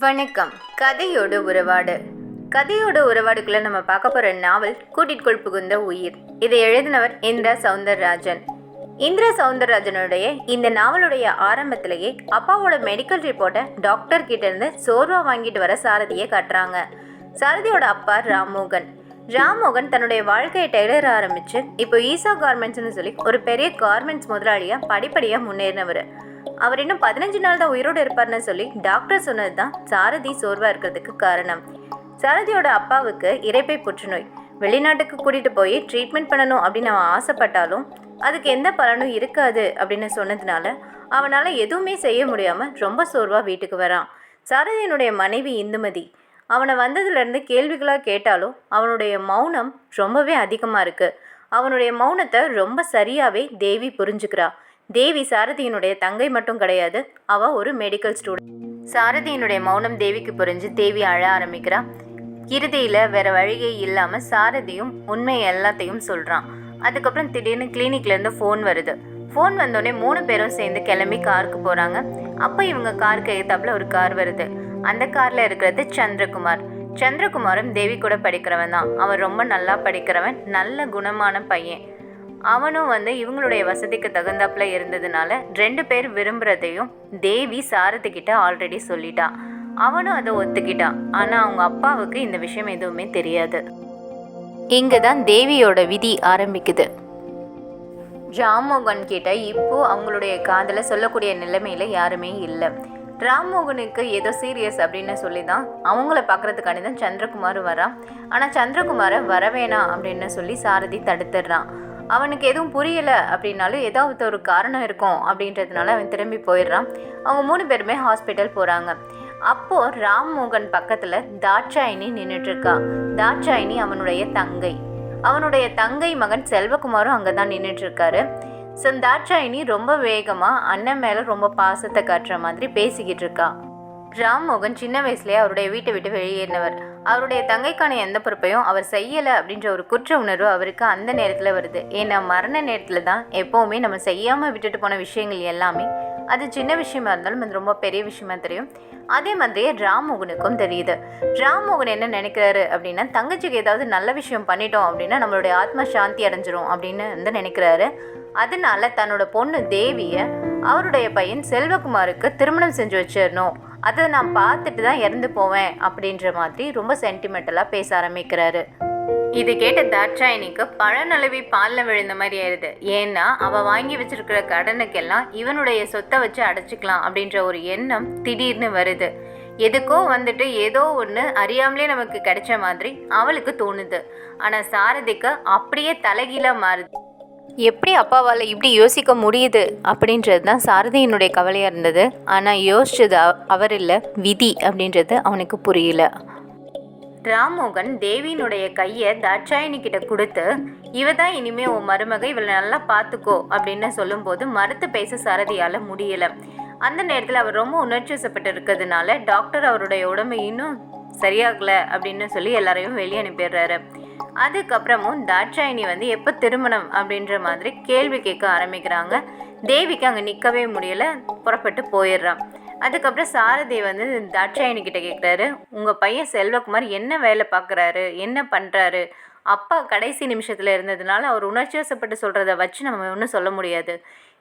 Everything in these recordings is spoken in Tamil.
வணக்கம். கதையோட உறவாடு. கதையோட உறவாடுக்குள்ள நம்ம பார்க்க போற நாவல் கூட்டிற்குள் புகுந்த உயிர். இதை எழுதினவர் இந்திரா சவுந்தரராஜன். இந்திரா சவுந்தரராஜனுடைய இந்த நாவலுடைய ஆரம்பத்திலேயே அப்பாவோட மெடிக்கல் ரிப்போர்ட்டை டாக்டர் கிட்ட இருந்து சோர்வா வாங்கிட்டு வர சாரதியை காட்டுறாங்க. சாரதியோட அப்பா ராம்மோகன். ராம்மோகன் தன்னுடைய வாழ்க்கையை டெய்லர் ஆரம்பிச்சு இப்போ ஈசா கார்மெண்ட்ஸ்னு சொல்லி ஒரு பெரிய கார்மெண்ட்ஸ் முதலாளியாக படிப்படியாக முன்னேறினவர். அவர் இன்னும் பதினஞ்சு நாள் தான் உயிரோடு இருப்பார்னு சொல்லி டாக்டர் சொன்னது தான் சாரதி சோர்வாக இருக்கிறதுக்கு காரணம். சாரதியோட அப்பாவுக்கு இறைப்பை புற்றுநோய். வெளிநாட்டுக்கு கூட்டிகிட்டு போய் ட்ரீட்மெண்ட் பண்ணணும் அப்படின்னு அவன் ஆசைப்பட்டாலும் அதுக்கு எந்த பலனும் இருக்காது அப்படின்னு சொன்னதுனால அவனால் எதுவுமே செய்ய முடியாமல் ரொம்ப சோர்வாக வீட்டுக்கு வரான். சாரதியினுடைய மனைவி இந்துமதி. அவனை வந்ததுலேருந்து கேள்விகளாக கேட்டாலும் அவனுடைய மௌனம் ரொம்பவே அதிகமாக இருக்குது அவனுடைய மௌனத்தை ரொம்ப சரியாகவே தேவி புரிஞ்சுக்கிறா. தேவி சாரதியினுடைய தங்கை மட்டும் கிடையாது அவள் ஒரு மெடிக்கல் ஸ்டூடெண்ட் சாரதியினுடைய மௌனம் தேவிக்கு புரிஞ்சு தேவி அழ ஆரம்பிக்கிறா. இறுதியில் வேற வழியே இல்லாமல் சாரதியும் உண்மை எல்லாத்தையும் சொல்கிறான் அதுக்கப்புறம் திடீர்னு கிளினிக்லேருந்து ஃபோன் வருது. ஃபோன் வந்தோடனே மூணு பேரும் சேர்ந்து கிளம்பி காருக்கு போகிறாங்க அப்போ இவங்க காருக்கு எதிர்த்தாப்புல ஒரு கார் வருது. அந்த காரில் இருக்கிறது சந்திரகுமார். சந்திரகுமாரும் தேவி கூட படிக்கிறவன் தான். அவன் ரொம்ப நல்லா படிக்கிறவன் நல்ல குணமான பையன். அவனும் வந்து இவங்களுடைய வசதிக்கு தகுந்தாப்புல இருந்ததுனால ரெண்டு பேர் விரும்புறதையும் தேவி சாரதி ஆல்ரெடி சொல்லிட்டான் அவனும் அதை ஒத்துக்கிட்டான் ஆனா அவங்க அப்பாவுக்கு இந்த விஷயம் எதுவுமே தெரியாது. இங்கே தான் தேவியோட விதி ஆரம்பிக்குது. ஜாமோகன் கிட்ட இப்போ அவங்களுடைய காதலை சொல்லக்கூடிய நிலைமையில யாருமே இல்லை. ராம்மோகனுக்கு ஏதோ சீரியஸ் அப்படின்னு சொல்லி தான் அவங்கள பார்க்கறதுக்காண்டி தான் சந்திரகுமார் வரான் ஆனால் சந்திரகுமாரை வரவேணாம் அப்படின்னு சொல்லி சாரதி தடுத்துடுறான் அவனுக்கு எதுவும் புரியலை அப்படின்னாலும் ஏதாவது ஒரு காரணம் இருக்கும் அப்படின்றதுனால அவன் திரும்பி போயிடுறான். அவங்க மூணு பேருமே ஹாஸ்பிட்டல் போகிறாங்க அப்போது ராம்மோகன் பக்கத்தில் தாட்சாயினி நின்றுட்டுருக்கா தாட்சாயினி அவனுடைய தங்கை. அவனுடைய தங்கை மகன் செல்வகுமாரும் அங்கே தான் நின்றுட்டுருக்காரு ஸோ தாட்சாயினி ரொம்ப வேகமாக அண்ணன் மேலே ரொம்ப பாசத்தை காட்டுற மாதிரி பேசிக்கிட்டு இருக்கா. ராம்மோகன் சின்ன வயசுலேயே அவருடைய வீட்டை விட்டு வெளியேறினவர். அவருடைய தங்கைக்கான எந்த பொறுப்பையும் அவர் செய்யலை அப்படின்ற ஒரு குற்ற உணர்வு அவருக்கு அந்த நேரத்தில் வருது. ஏன்னா மரண நேரத்தில் தான் எப்போவுமே நம்ம செய்யாமல் விட்டுட்டு போன விஷயங்கள் எல்லாமே அது சின்ன விஷயமா இருந்தாலும் அது ரொம்ப பெரிய விஷயமா தெரியும். அதே மாதிரியே ராம்மோகனுக்கும் தெரியுது. ராம்மோகன் என்ன நினைக்கிறாரு அப்படின்னா தங்கச்சிக்கு ஏதாவது நல்ல விஷயம் பண்ணிட்டோம் அப்படின்னா நம்மளுடைய ஆத்மா சாந்தி அடைஞ்சிரும் அப்படின்னு வந்து நினைக்கிறாரு. அதனால தன்னோட பொண்ணு தேவியை அவருடைய பையன் செல்வகுமாருக்கு திருமணம் செஞ்சு வச்சிடணும் அதை நான் பார்த்துட்டு தான் இறந்து போவேன் அப்படின்ற மாதிரி ரொம்ப சென்டிமெண்டலாக பேச ஆரம்பிக்கிறாரு. இது கேட்ட தாட்சாயினிக்கு பழநழுவி பாலில் விழுந்த மாதிரி ஆயிடுது. ஏன்னா அவள் வாங்கி வச்சிருக்கிற கடனுக்கெல்லாம் இவனுடைய சொத்தை வச்சு அடைச்சிக்கலாம் அப்படின்ற ஒரு எண்ணம் திடீர்னு வருது. எதுக்கோ வந்துட்டு ஏதோ ஒன்று அறியாமலே நமக்கு கிடைச்ச மாதிரி அவளுக்கு தோணுது. ஆனால் சாரதிக்கு அப்படியே தலைகீழாக மாறுது. எப்படி அப்பாவால் இப்படி யோசிக்க முடியுது அப்படின்றது தான் சாரதியினுடைய கவலையாக இருந்தது. ஆனால் யோசிச்சது அவர் இல்லை விதி அப்படின்றது அவனுக்கு புரியல. ராம்மோகன் தேவியினுடைய கையை தாட்சாயணி கிட்ட கொடுத்து இவ தான் இனிமே உன் மருமக இவளை நல்லா பார்த்துக்கோ அப்படின்னு சொல்லும்போது மறுத்து பேச சாரதியால் முடியல. அந்த நேரத்தில் அவர் ரொம்ப உணர்ச்சி வசப்பட்டு இருக்கிறதுனால டாக்டர் அவருடைய உடம்பு இன்னும் சரியாகலை அப்படின்னு சொல்லி எல்லாரையும் வெளியே அனுப்பிடுறாரு. அதுக்கப்புறமும் தாட்சாயினி வந்து எப்போ திருமணம் அப்படின்ற மாதிரி கேள்வி கேட்க ஆரம்பிக்கிறாங்க. தேவிக்கு அங்கே நிற்கவே முடியல புறப்பட்டு போயிடுறான். அதுக்கப்புறம் சாரதி வந்து தாட்சாயினி கிட்ட கேட்குறாரு உங்கள் பையன் செல்வகுமார் என்ன வேலை பார்க்குறாரு என்ன பண்ணுறாரு அப்பா கடைசி நிமிஷத்தில் இருந்ததுனால அவர் உணர்ச்சி வசப்பட்டு சொல்கிறத வச்சு நம்ம ஒன்றும் சொல்ல முடியாது.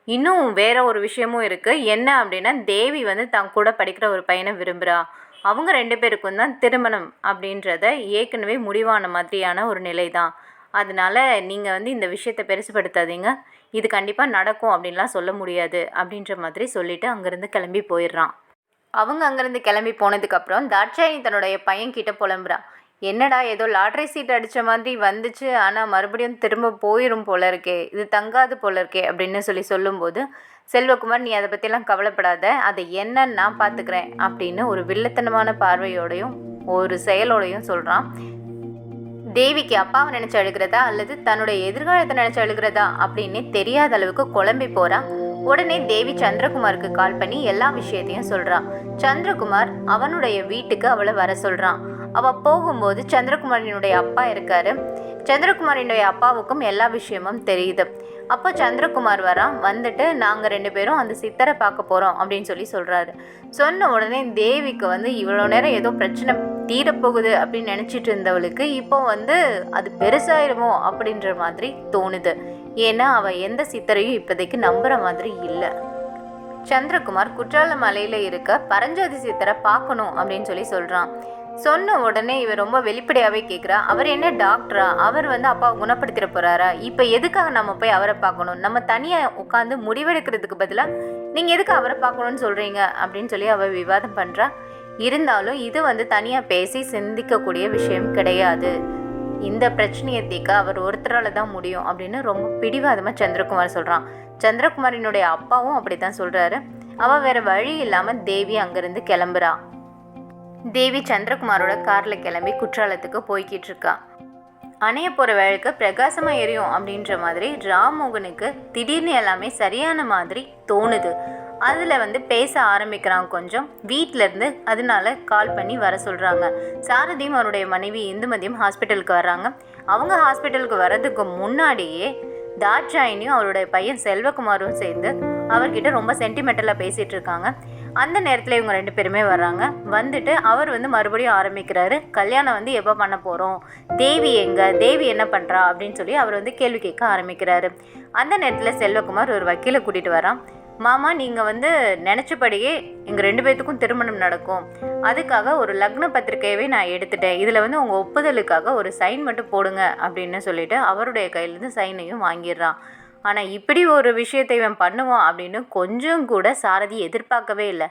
இன்னும் வேற ஒரு விஷயமும் இருக்குது என்ன அப்படின்னா தேவி வந்து தான் கூட படிக்கிற ஒரு பையனை விரும்புகிறா அவங்க ரெண்டு பேருக்கும் தான் திருமணம் அப்படின்றத ஏற்கனவே முடிவான மாதிரியான ஒரு நிலை தான். அதனால நீங்கள் வந்து இந்த விஷயத்தை பெருசுப்படுத்தாதீங்க இது கண்டிப்பாக நடக்கும் அப்படின்லாம் சொல்ல முடியாது அப்படின்ற மாதிரி சொல்லிவிட்டு அங்கேருந்து கிளம்பி போயிடுறான். அவங்க அங்கேருந்து கிளம்பி போனதுக்கப்புறம் தாட்சாயினி தன்னுடைய பையன் கிட்ட புலம்புறான். என்னடா ஏதோ லாட்ரி சீட் அடித்த மாதிரி வந்துச்சு ஆனால் மறுபடியும் திரும்ப போயிடும் போல இருக்கே இது தங்காது போல இருக்கே அப்படின்னு சொல்லி சொல்லும்போது செல்வகுமார் நீ அதை பற்றிலாம் கவலைப்படாத அதை என்னன்னு நான் பார்த்துக்கிறேன் அப்படின்னு ஒரு வில்லத்தனமான பார்வையோடையும் ஒரு செயலோடையும் சொல்கிறான் தேவிக்கு அப்பாவை நினச்சி அழுகிறதா அல்லது தன்னுடைய எதிர்காலத்தை நினச்சி அழுகிறதா? அப்படின்னு தெரியாத அளவுக்கு குழம்பி போகிறான் உடனே தேவி சந்திரகுமாருக்கு கால் பண்ணி எல்லா விஷயத்தையும் சொல்றான் சந்திரகுமார் அவனுடைய வீட்டுக்கு அவளை வர சொல்றான். அவ போகும்போது சந்திரகுமாரினுடைய அப்பா இருக்காரு. சந்திரகுமாரினுடைய அப்பாவுக்கும் எல்லா விஷயமும் தெரியுது. அப்போ சந்திரகுமார் வரான் வந்துட்டு நாங்கள் ரெண்டு பேரும் அந்த சித்தரை பார்க்க போகிறோம் அப்படின்னு சொல்லி சொல்கிறாரு சொன்ன உடனே தேவிக்கு வந்து இவ்வளோ நேரம் ஏதோ பிரச்சனை தீரப்போகுது அப்படின்னு நினச்சிட்டு இருந்தவளுக்கு இப்போ வந்து அது பெருசாயிருமோ அப்படின்ற மாதிரி தோணுது. ஏன்னா அவள் எந்த சித்தரையும் இப்போதைக்கு நம்புகிற மாதிரி இல்லை. சந்திரகுமார் குற்றால மலையில் இருக்க பரஞ்சோதி சித்தரை பார்க்கணும் அப்படின்னு சொல்லி சொல்கிறான் சொன்ன உடனே இவன் ரொம்ப வெளிப்படையாகவே கேட்குறா அவர் என்ன டாக்டரா? அவர் வந்து அப்பாவை குணப்படுத்திட போகிறாரா இப்போ எதுக்காக நம்ம போய் அவரை பார்க்கணும்? நம்ம தனியாக உட்காந்து முடிவெடுக்கிறதுக்கு பதிலாக நீங்கள் எதுக்கு அவரை பார்க்கணும்னு சொல்கிறீங்க அப்படின்னு சொல்லி அவள் விவாதம் பண்ணுறா இருந்தாலும் இது வந்து தனியாக பேசி சிந்திக்கக்கூடிய விஷயம் கிடையாது. இந்த பிரச்சனையை தீர்க்க அவர் ஒருத்தரால் தான் முடியும் அப்படின்னு ரொம்ப பிடிவாதமாக சந்திரகுமார் சொல்கிறான் சந்திரகுமாரினுடைய அப்பாவும் அப்படி தான் சொல்கிறாரு அவள் வேறு வழி இல்லாமல் தேவி அங்கேருந்து கிளம்புறா. தேவி சந்திரகுமாரோட காரில் கிளம்பி குற்றாலத்துக்கு போய்கிட்டு இருக்கா அணைய போகிற வேலைக்கு பிரகாசமாக எரியும் அப்படின்ற மாதிரி ராம்மோகனுக்கு திடீர்னு எல்லாமே சரியான மாதிரி தோணுது. அதில் வந்து பேச ஆரம்பிக்கிறான் கொஞ்சம். வீட்டிலேருந்து இருந்து அதனால கால் பண்ணி வர சொல்கிறாங்க சாரதியும் அவருடைய மனைவி இந்துமதியும் ஹாஸ்பிட்டலுக்கு வர்றாங்க. அவங்க ஹாஸ்பிட்டலுக்கு வர்றதுக்கு முன்னாடியே தாட்சாயினியும் அவருடைய பையன் செல்வகுமாரும் சேர்ந்து அவர்கிட்ட ரொம்ப சென்டிமெண்டலாக பேசிகிட்டு இருக்காங்க. அந்த நேரத்தில் இவங்க ரெண்டு பேருமே வர்றாங்க. வந்துட்டு அவர் வந்து மறுபடியும் ஆரம்பிக்கிறாரு. கல்யாணம் வந்து எப்போ பண்ண போகிறோம் தேவி எங்க? தேவி என்ன பண்ணுறா அப்படின்னு சொல்லி அவர் வந்து கேள்வி கேட்க ஆரம்பிக்கிறாரு. அந்த நேரத்தில் செல்வகுமார் ஒரு வக்கீலை கூட்டிகிட்டு வரான். மாமா நீங்கள் வந்து நினச்சபடியே எங்கள் ரெண்டு பேர்த்துக்கும் திருமணம் நடக்கும். அதுக்காக ஒரு லக்ன பத்திரிகையவே நான் எடுத்துட்டேன். இதில் வந்து உங்கள் ஒப்புதலுக்காக ஒரு சைன் மட்டும் போடுங்க. அப்படின்னு சொல்லிட்டு அவருடைய கையிலேருந்து சைனையும் வாங்கிடுறான். ஆனால் இப்படி ஒரு விஷயத்தை இவன் பண்ணுவான் அப்படின்னு கொஞ்சம் கூட சாரதி எதிர்பார்க்கவே இல்லை.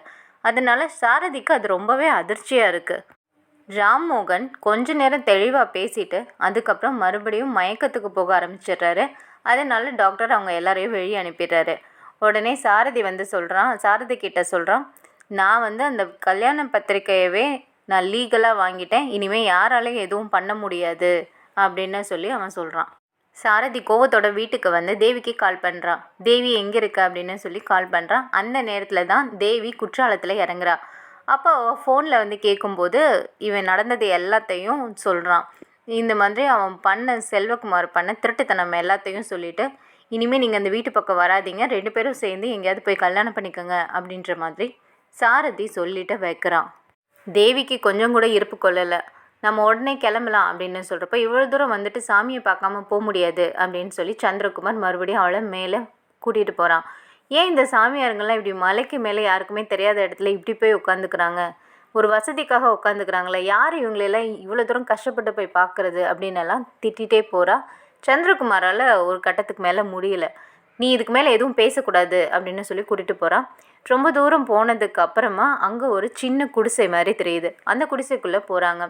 அதனால சாரதிக்கு அது ரொம்பவே அதிர்ச்சியாக இருக்குது ராம்மோகன் கொஞ்ச நேரம் தெளிவாக பேசிட்டு அதுக்கப்புறம் மறுபடியும் மயக்கத்துக்கு போக ஆரம்பிச்சிடுறாரு. அதனால டாக்டர் அவங்க எல்லாரையும் வெளியே அனுப்பிடுறாரு. உடனே சாரதி வந்து சொல்கிறான் சாரதி கிட்ட சொல்கிறான் நான் வந்து அந்த கல்யாண பத்திரிக்கையவே நான் லீகலாக வாங்கிட்டேன். இனிமேல் யாராலையும் எதுவும் பண்ண முடியாது. அப்படின்னு சொல்லி அவன் சொல்கிறான் சாரதி கோவத்தோட வீட்டுக்கு வந்து தேவிக்கு கால் பண்ணுறான் தேவி எங்கே இருக்க அப்படின்னு சொல்லி கால் பண்ணுறான் அந்த நேரத்தில் தான் தேவி குற்றாலத்தில் இறங்குறா. அப்போ அவள் ஃபோனில் வந்து கேட்கும்போது இவன் நடந்தது எல்லாத்தையும் சொல்கிறான் இந்த மாதிரி அவன் பண்ண செல்வகுமார் பண்ண திருட்டுத்தனம் எல்லாத்தையும் சொல்லிட்டு இனிமேல் நீங்கள் அந்த வீட்டு பக்கம் வராதீங்க. ரெண்டு பேரும் சேர்ந்து எங்கேயாவது போய் கல்யாணம் பண்ணிக்கோங்க அப்படின்ற மாதிரி சாரதி சொல்லிட்டு வைக்கிறான் தேவிக்கு கொஞ்சம் கூட இருப்பு கொள்ளலை. நம்ம உடனே கிளம்பலாம் அப்படின்னு சொல்கிறப்ப இவ்வளோ தூரம் வந்துட்டு சாமியை பார்க்காம போக முடியாது அப்படின்னு சொல்லி சந்திரகுமார் மறுபடியும் அவளை மேலே கூட்டிகிட்டு போகிறான் ஏன் இந்த சாமியாருங்கெல்லாம் இப்படி மலைக்கு மேலே யாருக்குமே தெரியாத இடத்துல இப்படி போய் உட்காந்துக்கிறாங்க? ஒரு வசதிக்காக உட்காந்துக்கிறாங்களே யார் இவங்களெல்லாம் இவ்வளோ தூரம் கஷ்டப்பட்டு போய் பார்க்குறது அப்படின்னெல்லாம் திட்டிகிட்டே போகிறா சந்திரகுமாரால் ஒரு கட்டத்துக்கு மேலே முடியல. நீ இதுக்கு மேலே எதுவும் பேசக்கூடாது அப்படின்னு சொல்லி கூட்டிகிட்டு போகிறான் ரொம்ப தூரம் போனதுக்கு அப்புறமா அங்கே ஒரு சின்ன குடிசை மாதிரி தெரியுது. அந்த குடிசைக்குள்ளே போகிறாங்க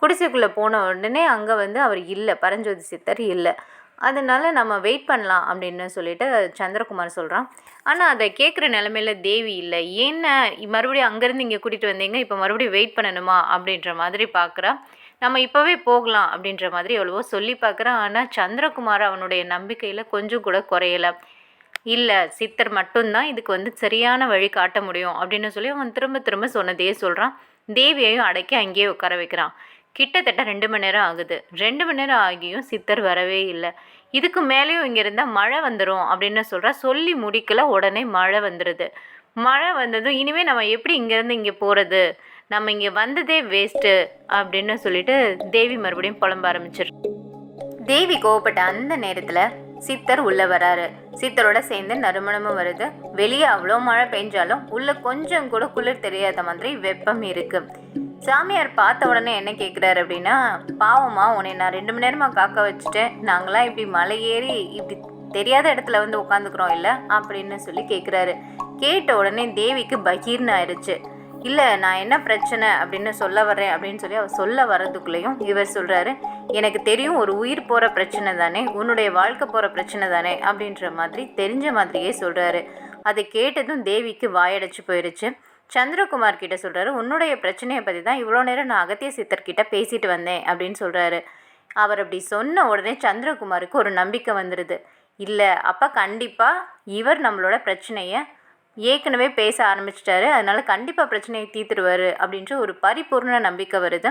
குடிசைக்குள்ளே போன உடனே அங்கே வந்து அவர் இல்லை பரஞ்சோதி சித்தர் இல்லை. அதனால் நம்ம வெயிட் பண்ணலாம் அப்படின்னு சொல்லிட்டு சந்திரகுமார் சொல்கிறான் ஆனால் அதை கேட்குற நிலமையில தேவி இல்லை. என்ன மறுபடியும் அங்கேருந்து இங்கே கூட்டிகிட்டு வந்தீங்க இப்போ மறுபடியும் வெயிட் பண்ணணுமா அப்படின்ற மாதிரி பார்க்குறா நம்ம இப்போவே போகலாம் அப்படின்ற மாதிரி எவ்வளவோ சொல்லி பார்க்குறான் ஆனால் சந்திரகுமார் அவனுடைய நம்பிக்கையில் கொஞ்சம் கூட குறையலை. இல்லை சித்தர் மட்டும்தான் இதுக்கு வந்து சரியான வழி காட்ட முடியும் அப்படின்னு சொல்லி அவன் திரும்ப திரும்ப சொன்னதையே சொல்கிறான் தேவியையும் அடக்கி அங்கேயே உட்கார வைக்கிறான். கிட்டத்தட்ட ரெண்டு மணி நேரம் ஆகுது. ரெண்டு மணி நேரம் ஆகியும் சித்தர் வரவே இல்லை. இதுக்கு மேலேயும் இங்கே இருந்தால் மழை வந்துடும் அப்படின்னு சொல்கிறா சொல்லி முடிக்கல உடனே மழை வந்துடுது மழை வந்ததும் இனிமேல் நம்ம எப்படி இங்கேருந்து இங்கே போகிறது நம்ம இங்கே வந்ததே வேஸ்ட்டு அப்படின்னு சொல்லிட்டு தேவி மறுபடியும் புலம்ப ஆரம்பிச்சிரு. தேவி கோவப்பட்ட அந்த நேரத்தில் சித்தர் உள்ள வராரு. சித்தரோட சேர்ந்து நறுமணமும் வருது. வெளியே அவ்வளோ மழை பெஞ்சாலும் உள்ள கொஞ்சம் கூட குளிர் தெரியாத மாதிரி வெப்பம் இருக்குது சாமியார் பார்த்த உடனே என்ன கேட்குறாரு அப்படின்னா பாவமா உன்னை நான் ரெண்டு மணி நேரமாக காக்க வச்சுட்டேன். நாங்களாம் இப்படி மலை ஏறி இப்படி தெரியாத இடத்துல வந்து உட்காந்துக்கிறோம் இல்லை? அப்படின்னு சொல்லி கேட்குறாரு கேட்ட உடனே தேவிக்கு பகீர்னு ஆயிடுச்சு இல்லை நான் என்ன பிரச்சனை அப்படின்னு சொல்ல வர்றேன் அப்படின்னு சொல்லி அவர் சொல்ல வர்றதுக்குள்ளேயும் இவர் சொல்கிறாரு எனக்கு தெரியும் ஒரு உயிர் போகிற பிரச்சனை தானே உன்னுடைய வாழ்க்கை போகிற பிரச்சனை தானே அப்படின்ற மாதிரி தெரிஞ்ச மாதிரியே சொல்கிறாரு அதை கேட்டதும் தேவிக்கு வாயடைச்சு போயிடுச்சு சந்திரகுமார் கிட்ட சொல்கிறாரு உன்னுடைய பிரச்சனையை பற்றி தான் இவ்வளோ நேரம் நான் அகத்திய சித்தர்கிட்ட பேசிட்டு வந்தேன் அப்படின்னு சொல்கிறாரு அவர் அப்படி சொன்ன உடனே சந்திரகுமாருக்கு ஒரு நம்பிக்கை வந்துடுது இல்லை அப்போ கண்டிப்பாக இவர் நம்மளோட பிரச்சனையை ஏற்கனவே பேச ஆரம்பிச்சிட்டாரு. அதனால் கண்டிப்பாக பிரச்சனையை தீர்த்துருவார் அப்படின்ற ஒரு பரிபூர்ண நம்பிக்கை வருது.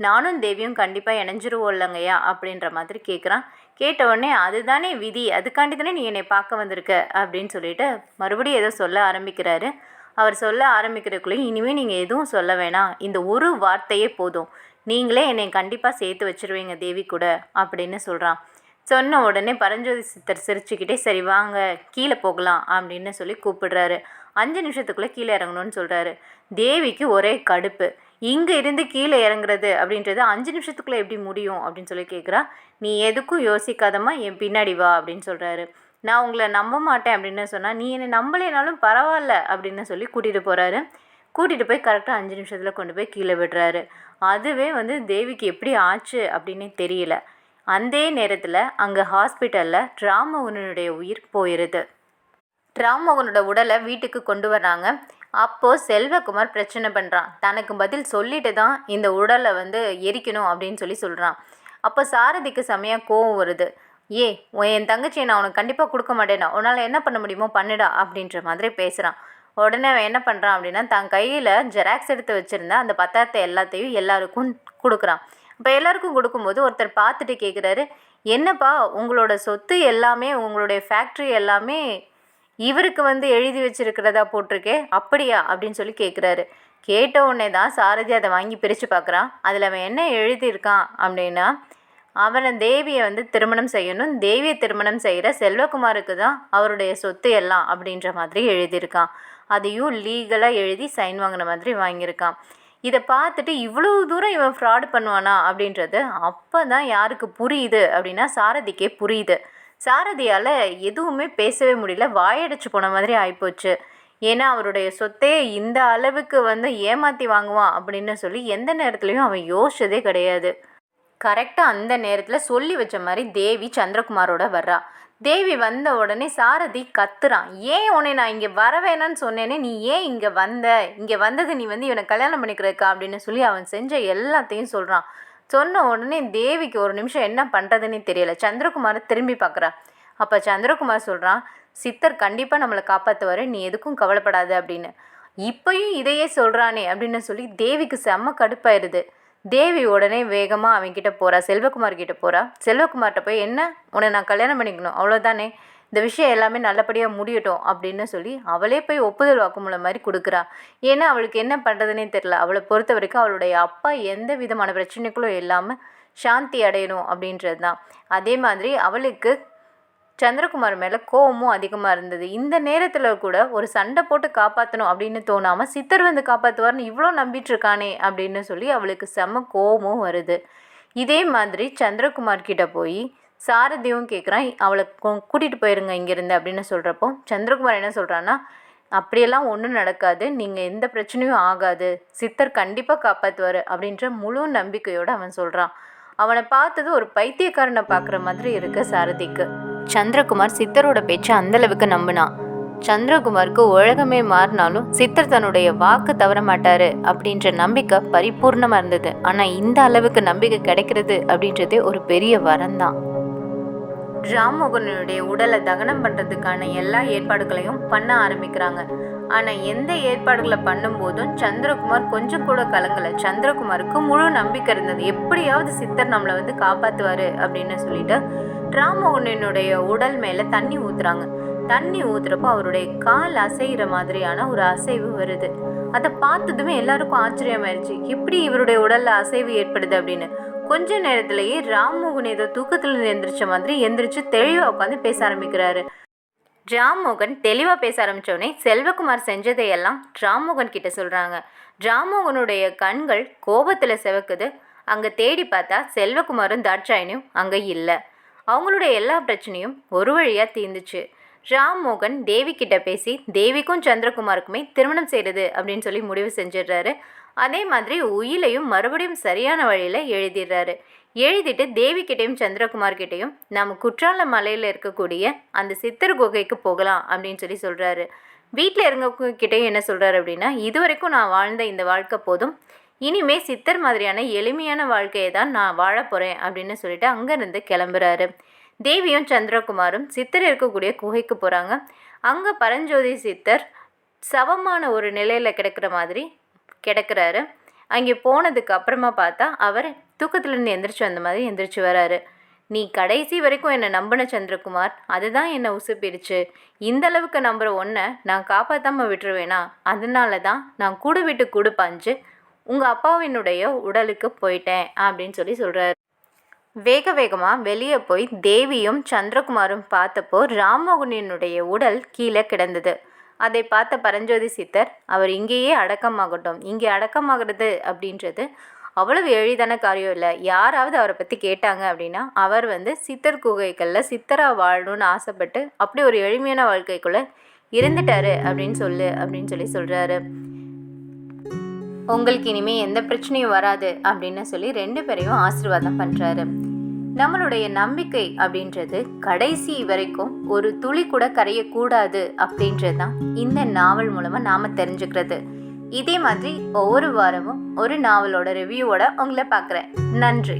நானும் தேவியும் கண்டிப்பாக இணைஞ்சிருவோம் இல்லைங்கய்யா அப்படின்ற மாதிரி கேட்குறான் கேட்ட உடனே அதுதானே விதி. அதுக்காண்டி தானே நீ என்னை பார்க்க வந்திருக்க அப்படின்னு சொல்லிட்டு மறுபடியும் ஏதோ சொல்ல ஆரம்பிக்கிறாரு. அவர் சொல்ல ஆரம்பிக்கிறதுக்குள்ளேயும் இனிமேல் நீங்கள் எதுவும் சொல்ல வேணாம். இந்த ஒரு வார்த்தையே போதும். நீங்களே என்னை கண்டிப்பாக சேர்த்து வச்சிருவீங்க தேவி கூட அப்படின்னு சொல்கிறான் சொன்ன உடனே பரஞ்சோதி சித்தர் சிரிச்சுக்கிட்டே சரி வாங்க கீழே போகலாம் அப்படின்னு சொல்லி கூப்பிடுறாரு. அஞ்சு நிமிஷத்துக்குள்ளே கீழே இறங்கணும்னு சொல்கிறாரு தேவிக்கு ஒரே கடுப்பு. இங்கே இருந்து கீழே இறங்குறது அப்படின்றது அஞ்சு நிமிஷத்துக்குள்ளே எப்படி முடியும்? அப்படின்னு சொல்லி கேட்குறா நீ எதுக்கும் யோசிக்காதம்மா என் பின்னாடி வா அப்படின்னு சொல்கிறாரு நான் உங்களை நம்ப மாட்டேன் அப்படின்னு சொன்னால் நீ என்னை நம்பலைனாலும் பரவாயில்ல அப்படின்னு சொல்லி கூட்டிகிட்டு போகிறாரு கூட்டிகிட்டு போய் கரெக்டாக அஞ்சு நிமிஷத்தில் கொண்டு போய் கீழே விடுறாரு. அதுவே வந்து தேவிக்கு எப்படி ஆச்சு அப்படின்னே தெரியல. அந்த நேரத்தில் அங்கே ஹாஸ்பிட்டலில் ராமவனுடைய உயிர் போயிடுது ராம்மோகனோட உடலை வீட்டுக்கு கொண்டு வர்றாங்க. அப்போது செல்வகுமார் பிரச்சனை பண்ணுறான் தனக்கு பதில் சொல்லிட்டு தான் இந்த உடலை வந்து எரிக்கணும் அப்படின்னு சொல்லி சொல்கிறான் அப்போ சாரதிக்கு செமையாக கோவம் வருது. ஏ என் தங்கச்சியை நான் உனக்கு கண்டிப்பாக கொடுக்க மாட்டேனா உன்னால் என்ன பண்ண முடியுமோ பண்ணுடா அப்படின்ற மாதிரி பேசுகிறான் உடனே அவன் என்ன பண்ணுறான் அப்படின்னா தன் கையில் ஜெராக்ஸ் எடுத்து வச்சுருந்த அந்த பத்திரத்தை எல்லாத்தையும் எல்லாருக்கும் கொடுக்குறான். இப்போ எல்லாருக்கும் கொடுக்கும்போது ஒருத்தர் பார்த்துட்டு கேட்குறாரு என்னப்பா உங்களோட சொத்து எல்லாமே உங்களுடைய ஃபேக்ட்ரி எல்லாமே இவருக்கு வந்து எழுதி வச்சிருக்கிறதா போட்டிருக்கே அப்படியா? அப்படின்னு சொல்லி கேட்குறாரு கேட்ட உடனே தான் சாரதி அதை வாங்கி பிரித்து பார்க்குறான். அதில் அவன் என்ன எழுதியிருக்கான் அப்படின்னா அவனை தேவியை வந்து திருமணம் செய்யணும். தேவியை திருமணம் செய்கிற செல்வகுமாருக்கு தான் அவருடைய சொத்து எல்லாம் அப்படின்ற மாதிரி எழுதியிருக்கான். அதையும் லீகலாக எழுதி சைன் வாங்கின மாதிரி வாங்கியிருக்கான். இதை பார்த்துட்டு இவ்வளோ தூரம் இவன் ஃப்ராடு பண்ணுவானா அப்படின்றது அப்போ தான் யாருக்கு புரியுது அப்படின்னா சாரதிக்கே புரியுது. சாரதியால் எதுவுமே பேசவே முடியல. வாயடைச்சு போன மாதிரி ஆயிப்போச்சு. ஏன்னா அவருடைய சொத்தே இந்த அளவுக்கு வந்து ஏமாற்றி வாங்குவான் அப்படின்னு சொல்லி எந்த நேரத்துலையும் அவன் யோசிச்சதே கிடையாது. கரெக்டாக அந்த நேரத்தில் சொல்லி வச்ச மாதிரி தேவி சந்திரகுமாரோட வர்றா. தேவி வந்த உடனே சாரதி கத்துறான் ஏன் உன்னை நான் இங்கே வரவேணான்னு சொன்னேனே? நீ ஏன் இங்கே வந்த? இங்கே வந்தது நீ வந்து இவனை கல்யாணம் பண்ணிக்கிறக்கா அப்படின்னு சொல்லி அவன் செஞ்ச எல்லாத்தையும் சொல்கிறான் சொன்ன உடனே தேவிக்கு ஒரு நிமிஷம் என்ன பண்ணுறதுன்னு தெரியல. சந்திரகுமாரை திரும்பி பார்க்குறா அப்போ சந்திரகுமார் சொல்கிறான் சித்தர் கண்டிப்பாக நம்மளை காப்பாற்றுவார் நீ எதுக்கும் கவலைப்படாத அப்படின்னு. இப்பயும் இதையே சொல்கிறானே அப்படின்னு சொல்லி தேவிக்கு செம்ம கடுப்பாயிருது. தேவி உடனே வேகமாக அவன்கிட்ட போகிறா செல்வகுமார் கிட்ட போகிறா செல்வகுமார்கிட்ட போய் என்ன? உன்னை நான் கல்யாணம் பண்ணிக்கணும். அவ்வளோதானே இந்த விஷயம் எல்லாமே நல்லபடியாக முடியட்டும் அப்படின்னு சொல்லி அவளே போய் ஒப்புதல் வாக்குமூலம் மாதிரி கொடுக்குறா. ஏன்னா அவளுக்கு என்ன பண்ணுறதுனே தெரில அவளை பொறுத்த வரைக்கும் அவளுடைய அப்பா எந்த விதமான பிரச்சனைகளும் இல்லாமல் சாந்தி அடையணும் அப்படின்றது தான் அதே மாதிரி அவளுக்கு சந்திரகுமார் மேலே கோவமும் அதிகமாக இருந்தது. இந்த நேரத்தில் கூட ஒரு சண்டை போட்டு காப்பாற்றணும் அப்படின்னு தோணாமல் சித்தர் வந்து காப்பாற்றுவார்னு இவ்வளோ நம்பிட்டு இருக்கானே அப்படின்னு சொல்லி அவளுக்கு செம்ம கோபமும் வருது. இதே மாதிரி சந்திரகுமார் கிட்ட போய் சாரதியும் கேட்குறான் அவளை கூட்டிகிட்டு போயிருங்க இங்கேருந்து அப்படின்னு சொல்கிறப்போ சந்திரகுமார் என்ன சொல்கிறான்னா அப்படியெல்லாம் ஒன்றும் நடக்காது. நீங்கள் எந்த பிரச்சனையும் ஆகாது. சித்தர் கண்டிப்பாக காப்பாற்றுவார் அப்படின்ற முழு நம்பிக்கையோடு அவன் சொல்கிறான் அவனை பார்த்தது ஒரு பைத்தியக்காரனை பார்க்குற மாதிரி இருக்கு சாரதிக்கு. சந்திரகுமார் சித்தரோட பேச்சை அந்தளவுக்கு நம்பினான் சந்திரகுமாருக்கு உலகமே மாறினாலும் சித்தர் தன்னுடைய வாக்கு தவற மாட்டாரு அப்படின்ற நம்பிக்கை பரிபூர்ணமாக இருந்தது. ஆனால் இந்த அளவுக்கு நம்பிக்கை கிடைக்கிறது அப்படின்றதே ஒரு பெரிய வரம் தான் ராம்மோகனுடைய உடலை தகனம் பண்ணுறதுக்கான எல்லா ஏற்பாடுகளையும் பண்ண ஆரம்பிக்கிறாங்க. ஆனால் எந்த ஏற்பாடுகளை பண்ணும்போதும் சந்திரகுமார் கொஞ்சம் கூட கலங்கலை. சந்திரகுமாருக்கு முழு நம்பிக்கை இருந்தது. எப்படியாவது சித்தர் நம்மளை வந்து காப்பாற்றுவார் அப்படின்னு சொல்லிட்டு ராமோகனனுடைய உடல் மேலே தண்ணி ஊற்றுறாங்க தண்ணி ஊற்றுறப்போ அவருடைய கால் அசைகிற மாதிரியான ஒரு அசைவு வருது. அதை பார்த்ததுமே எல்லாருக்கும் ஆச்சரியமாயிருச்சு. எப்படி இவருடைய உடலில் அசைவு ஏற்படுது அப்படின்னு. கொஞ்ச நேரத்திலேயே ராம்மோகன் ஏதோ தூக்கத்தில் எந்திரிச்ச மாதிரி எந்திரிச்சு தெளிவாக உட்காந்து பேச ஆரம்பிக்கிறாரு. ராம்மோகன் தெளிவாக பேச ஆரம்பித்தோடனே செல்வகுமார் செஞ்சதையெல்லாம் ராம்மோகன் கிட்ட சொல்கிறாங்க ராம்மோகனுடைய கண்கள் கோபத்தில் செவக்குது. அங்கே தேடி பார்த்தா செல்வகுமாரும் தாட்சாயணியும் அங்கே இல்லை. அவங்களுடைய எல்லா பிரச்சனையும் ஒரு வழியாக தீர்ந்துச்சு. ராம் மோகன் தேவி கிட்ட பேசி தேவிக்கும் சந்திரகுமாருக்குமே திருமணம் செய்கிறது அப்படின்னு சொல்லி முடிவு செஞ்சிடுறாரு. அதே மாதிரி உயிலையும் மறுபடியும் சரியான வழியில் எழுதிடுறாரு. எழுதிட்டு தேவி கிட்டேயும் சந்திரகுமார் கிட்டேயும் நம்ம குற்றால மலையில் இருக்கக்கூடிய அந்த சித்தர் குகைக்கு போகலாம் அப்படின்னு சொல்லி சொல்கிறாரு வீட்டில் இருங்கக்கிட்டேயும் என்ன சொல்கிறாரு அப்படின்னா இது வரைக்கும் நான் வாழ்ந்த இந்த வாழ்க்கை போதும். இனிமே சித்தர் மாதிரியான எளிமையான வாழ்க்கையை தான் நான் வாழ போகிறேன் அப்படின்னு சொல்லிட்டு அங்கேருந்து கிளம்புறாரு. தேவியும் சந்திரகுமாரும் சித்தர் இருக்கக்கூடிய குகைக்கு போகிறாங்க அங்கே பரஞ்சோதி சித்தர் சவமான ஒரு நிலையில் கிடக்கிற மாதிரி கிடக்கிறாரு. அங்கே போனதுக்கு அப்புறமா பார்த்தா அவர் தூக்கத்துலேருந்து எந்திரிச்சு வந்த மாதிரி எந்திரிச்சு வராரு. நீ கடைசி வரைக்கும் என்னை நம்பின சந்திரகுமார் அதுதான் என்னை உசுப்பிடுச்சு இந்த அளவுக்கு நம்புகிற ஒன்றை நான் காப்பாற்றாமல் விட்டுருவேனா? அதனால தான் நான் கூடு விட்டு கூடு பாஞ்சு உங்கள் அப்பாவினுடைய உடலுக்கு போயிட்டேன் அப்படின்னு சொல்லி சொல்கிறாரு வேக வேகமாக வெளியே போய் தேவியும் சந்திரகுமாரும் பார்த்தப்போ ராம்மோகனினுடைய உடல் கீழே கிடந்தது. அதை பார்த்த பரஞ்சோதி சித்தர் அவர் இங்கேயே அடக்கமாகட்டும். இங்கே அடக்கமாகிறது அப்படின்றது அவ்வளவு எளிதான காரியம் இல்லை. யாராவது அவரை பற்றி கேட்டாங்க அப்படின்னா அவர் வந்து சித்தர் குகைகளில் சித்தராக வாழணும்னு ஆசைப்பட்டு அப்படி ஒரு எளிமையான வாழ்க்கைக்குள்ளே இருந்துட்டாரு அப்படின்னு சொல்லு அப்படின்னு சொல்லி சொல்கிறாரு உங்களுக்கு இனிமேல் எந்த பிரச்சனையும் வராது அப்படின்னு சொல்லி ரெண்டு பேரையும் ஆசீர்வாதம் பண்ணுறாரு நம்மளுடைய நம்பிக்கை அப்படின்றது கடைசி வரைக்கும் ஒரு துளி கூட கரையக்கூடாது அப்படின்றது தான் இந்த நாவல் மூலமாக நாம் தெரிஞ்சுக்கிறது. இதே மாதிரி ஒவ்வொரு வாரமும் ஒரு நாவலோட ரிவ்யூவோட உங்களை பார்க்குறேன். நன்றி.